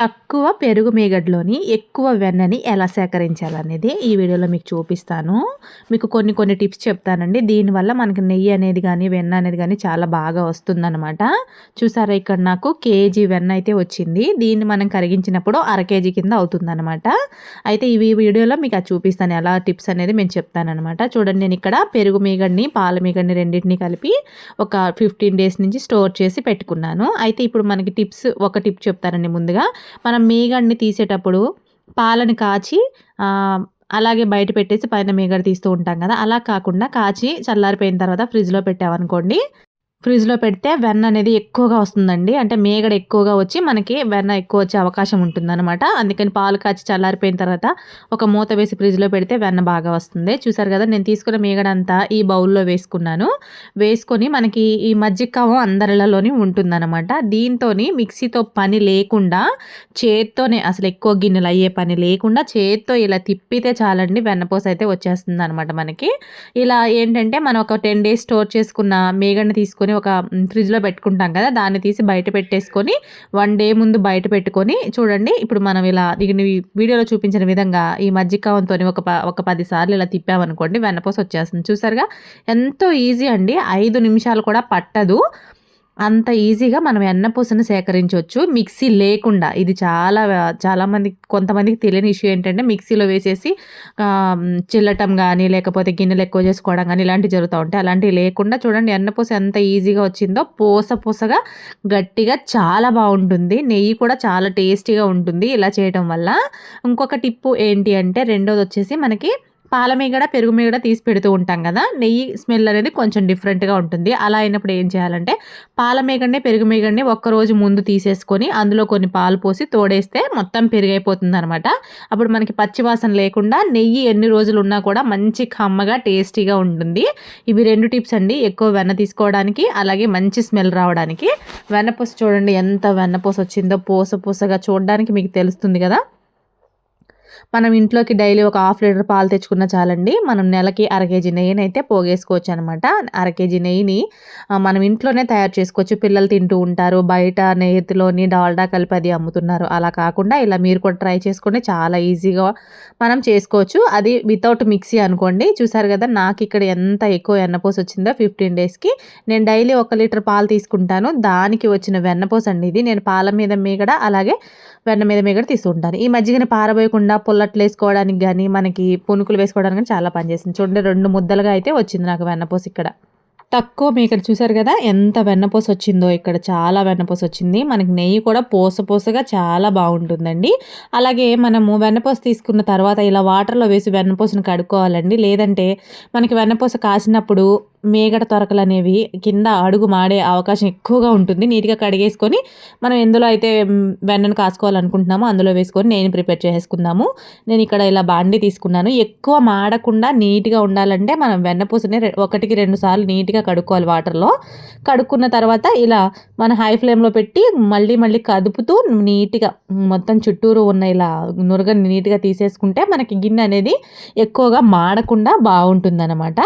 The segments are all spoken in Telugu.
తక్కువ పెరుగు మేగడ్లోని ఎక్కువ వెన్నని ఎలా సేకరించాలనేది ఈ వీడియోలో మీకు చూపిస్తాను. మీకు కొన్ని కొన్ని టిప్స్ చెప్తానండి. దీనివల్ల మనకి నెయ్యి అనేది కానీ వెన్న అనేది కానీ చాలా బాగా వస్తుందన్నమాట. చూసారా ఇక్కడ నాకు కేజీ వెన్న అయితే వచ్చింది. దీన్ని మనం కరిగించినప్పుడు అర కేజీ కింద అవుతుందన్నమాట. అయితే ఈ వీడియోలో మీకు అది చూపిస్తాను. ఎలా టిప్స్ అనేది మేము చెప్తానమాట చూడండి నేను ఇక్కడ పెరుగు మీగడిని పాల మీగడిని రెండింటిని కలిపి ఒక ఫిఫ్టీన్ డేస్ నుంచి స్టోర్ చేసి పెట్టుకున్నాను. అయితే ఇప్పుడు మనకి టిప్స్ ఒక టిప్ చెప్తానండి ముందుగా. మనం మీగడిని తీసేటప్పుడు పాలని కాచి అలాగే బయట పెట్టేసి పైన మీగడ తీస్తూ ఉంటాం కదా. అలా కాకుండా కాచి చల్లారిపోయిన తర్వాత ఫ్రిడ్జ్లో పెట్టామనుకోండి ఫ్రిడ్జ్లో పెడితే వెన్న అనేది ఎక్కువగా వస్తుందండి. అంటే మేగడ ఎక్కువగా వచ్చి మనకి వెన్న ఎక్కువ వచ్చే అవకాశం ఉంటుందన్నమాట. అందుకని పాలు కాచి చల్లారిపోయిన తర్వాత ఒక మూత వేసి ఫ్రిడ్జ్లో పెడితే వెన్న బాగా వస్తుంది. చూసారు కదా నేను తీసుకున్న మేగడ అంతా ఈ బౌల్లో వేసుకున్నాను. వేసుకొని మనకి ఈ మజ్జిగవం అందరిలలోని ఉంటుందన్నమాట. దీంతో మిక్సీతో పని లేకుండా చేత్తోనే అసలు ఎక్కువ గిన్నెలు అయ్యే పని లేకుండా చేత్తో ఇలా తిప్పితే చాలండి వెన్నపూస అయితే వచ్చేస్తుంది అనమాట మనకి. ఇలా ఏంటంటే మనం ఒక టెన్ డేస్ స్టోర్ చేసుకున్న మేగడని తీసుకొని ఒక ఫ్రిడ్జ్లో పెట్టుకుంటాం కదా దాన్ని తీసి బయట పెట్టేసుకొని వన్ డే ముందు బయట పెట్టుకొని చూడండి ఇప్పుడు మనం ఇలా వీడియోలో చూపించిన విధంగా ఈ మజ్జికావంతో ఒక ఒక పది సార్లు ఇలా తిప్పామనుకోండి వెన్నపోస వచ్చేస్తుంది చూసారుగా? ఎంతో ఈజీ అండి. ఐదు నిమిషాలు కూడా పట్టదు. అంత ఈజీగా మనం ఎన్నపూసను సేకరించవచ్చు మిక్సీ లేకుండా ఇది చాలా చాలామంది కొంతమందికి తెలియని ఇష్యూ ఏంటంటే మిక్సీలో వేసేసి చిల్లటం కానీ లేకపోతే గిన్నెలు ఎక్కువ చేసుకోవడం కానీ ఇలాంటివి జరుగుతూ ఉంటాయి. అలాంటివి లేకుండా చూడండి ఎన్నపూస ఎంత ఈజీగా వచ్చిందో పూస పూసగా గట్టిగా చాలా బాగుంటుంది. నెయ్యి కూడా చాలా టేస్టీగా ఉంటుంది ఇలా చేయడం వల్ల. ఇంకొక టిప్పు ఏంటి అంటే రెండోది వచ్చేసి మనకి పాల మీగడ పెరుగు మీగడ తీసి పెడుతూ ఉంటాం కదా. నెయ్యి స్మెల్ అనేది కొంచెం డిఫరెంట్గా ఉంటుంది. అలా అయినప్పుడు ఏం చేయాలంటే పాల మీగడని పెరుగు మీగడని ఒక్కరోజు ముందు తీసేసుకొని అందులో కొన్ని పాలు పోసి తోడేస్తే మొత్తం పెరిగైపోతుంది అనమాట అప్పుడు మనకి పచ్చివాసన లేకుండా నెయ్యి ఎన్ని రోజులు ఉన్నా కూడా మంచి కమ్మగా టేస్టీగా ఉంటుంది. ఇవి రెండు టిప్స్ అండి. ఎక్కువ వెన్న తీసుకోవడానికి అలాగే మంచి స్మెల్ రావడానికి. వెన్నపూస చూడండి ఎంత వెన్నపూస వచ్చిందో పూస పూసగా చూడడానికి మీకు తెలుస్తుంది కదా. మనం ఇంట్లోకి డైలీ ఒక హాఫ్ లీటర్ పాలు తెచ్చుకున్న చాలండి. మనం నెలకి అర కేజీ నెయ్యిని అయితే పోగేసుకోవచ్చు అనమాట అర కేజీ నెయ్యిని మనం ఇంట్లోనే తయారు చేసుకోవచ్చు. పిల్లలు తింటూ ఉంటారు బయట నెయ్యిలోని డాల్డా కలిపి అది అమ్ముతున్నారు. అలా కాకుండా ఇలా మీరు కూడా ట్రై చేసుకుంటే చాలా ఈజీగా మనం చేసుకోవచ్చు. అది వితౌట్ మిక్సీ అనుకోండి. చూసారు కదా నాకు ఇక్కడ ఎంత ఎక్కువ వెన్నపోస వచ్చిందో ఫిఫ్టీన్ డేస్కి. నేను డైలీ ఒక లీటర్ పాలు తీసుకుంటాను. దానికి వచ్చిన వెన్నపోస అండి ఇది నేను పాల మీద మీగడ అలాగే వెన్న మీద మీగడ తీసుకుంటాను ఈ మజ్జిగని పారబోయకుండా పుల్లట్లు వేసుకోవడానికి కానీ మనకి పునుకులు వేసుకోవడానికి కానీ చాలా పనిచేసింది చూడండి రెండు ముద్దలుగా అయితే వచ్చింది నాకు వెన్నపూస ఇక్కడ. తక్కువ మీ ఇక్కడ చూసారు కదా ఎంత వెన్నపూస వచ్చిందో ఇక్కడ. చాలా వెన్నపూస వచ్చింది. మనకి నెయ్యి కూడా పూస పూసగా చాలా బాగుంటుందండి. అలాగే మనము వెన్నపూస తీసుకున్న తర్వాత ఇలా వాటర్లో వేసి వెన్నపూసను కడుక్కోవాలండి. లేదంటే మనకి వెన్నపూస కాసినప్పుడు మేగడ తొరకలు అనేవి కింద అడుగు మాడే అవకాశం ఎక్కువగా ఉంటుంది. నీట్గా కడిగేసుకొని మనం ఎందులో అయితే వెన్నను కాసుకోవాలనుకుంటున్నామో అందులో వేసుకొని నేను ప్రిపేర్ చేసుకుందాము. నేను ఇక్కడ ఇలా బాండి తీసుకున్నాను. ఎక్కువ మాడకుండా నీట్గా ఉండాలంటే మనం వెన్నపూసని ఒకటికి రెండు సార్లు నీట్గా కడుక్కోవాలి వాటర్లో. కడుక్కున్న తర్వాత ఇలా మన హై ఫ్లేమ్లో పెట్టి మళ్ళీ మళ్ళీ కదుపుతూ నీట్గా మొత్తం చుట్టూరు ఉన్న ఇలా నురగని నీట్గా తీసేసుకుంటే మనకి గిన్నె అనేది ఎక్కువగా మాడకుండా బాగుంటుందన్నమాట.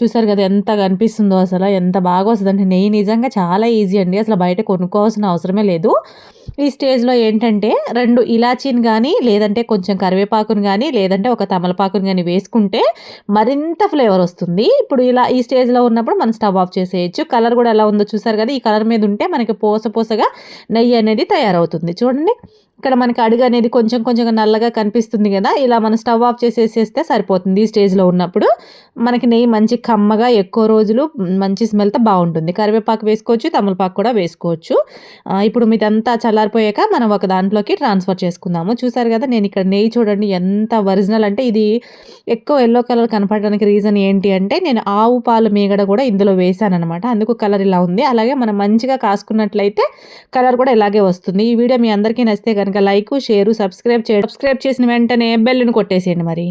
చూసారు కదా ఎంత కనిపిస్తుందో అసలు ఎంత బాగా వస్తుంది. అంటే నెయ్యి నిజంగా చాలా ఈజీ అండి. అసలు బయట కొనుక్కోవాల్సిన అవసరమే లేదు. ఈ స్టేజ్లో ఏంటంటే రెండు ఇలాచీని కానీ లేదంటే కొంచెం కరివేపాకుని కానీ లేదంటే ఒక తమలపాకుని కానీ వేసుకుంటే మరింత ఫ్లేవర్ వస్తుంది. ఇప్పుడు ఇలా ఈ స్టేజ్లో ఉన్నప్పుడు మనం స్టవ్ ఆఫ్ చేసేయచ్చు. కలర్ కూడా ఎలా ఉందో చూసారు కదా ఈ కలర్ మీద ఉంటే మనకి పోస పోసగా నెయ్యి అనేది తయారవుతుంది. చూడండి. ఇక్కడ మనకి అడుగు అనేది కొంచెం కొంచెం నల్లగా కనిపిస్తుంది కదా ఇలా మనం స్టవ్ ఆఫ్ చేసేసేస్తే సరిపోతుంది ఈ స్టేజ్లో ఉన్నప్పుడు. మనకి నెయ్యి మంచి కమ్మగా ఎక్కువ రోజులు మంచి స్మెల్తో బాగుంటుంది. కరివేపాకు వేసుకోవచ్చు తమలపాకు కూడా వేసుకోవచ్చు. ఇప్పుడు మీదంతా చల్లారిపోయాక మనం ఒక దాంట్లోకి ట్రాన్స్ఫర్ చేసుకుందాము. చూసారు కదా నేను ఇక్కడ నెయ్యి చూడండి ఎంత ఒరిజినల్ అంటే ఇది ఎక్కువ ఎల్లో కలర్ కనపడడానికి రీజన్ ఏంటి అంటే నేను ఆవు పాలు మీగడ కూడా ఇందులో వేసాను అనమాట అందుకు కలర్ ఇలా ఉంది. అలాగే మనం మంచిగా కాసుకున్నట్లయితే కలర్ కూడా ఇలాగే వస్తుంది. ఈ వీడియో మీ అందరికీ నచ్చితే కనుక లైక్ షేర్ సబ్స్క్రైబ్ చేయండి సబ్స్క్రైబ్ చేసిన వెంటనే బెల్లును కొట్టేసేయండి మరి.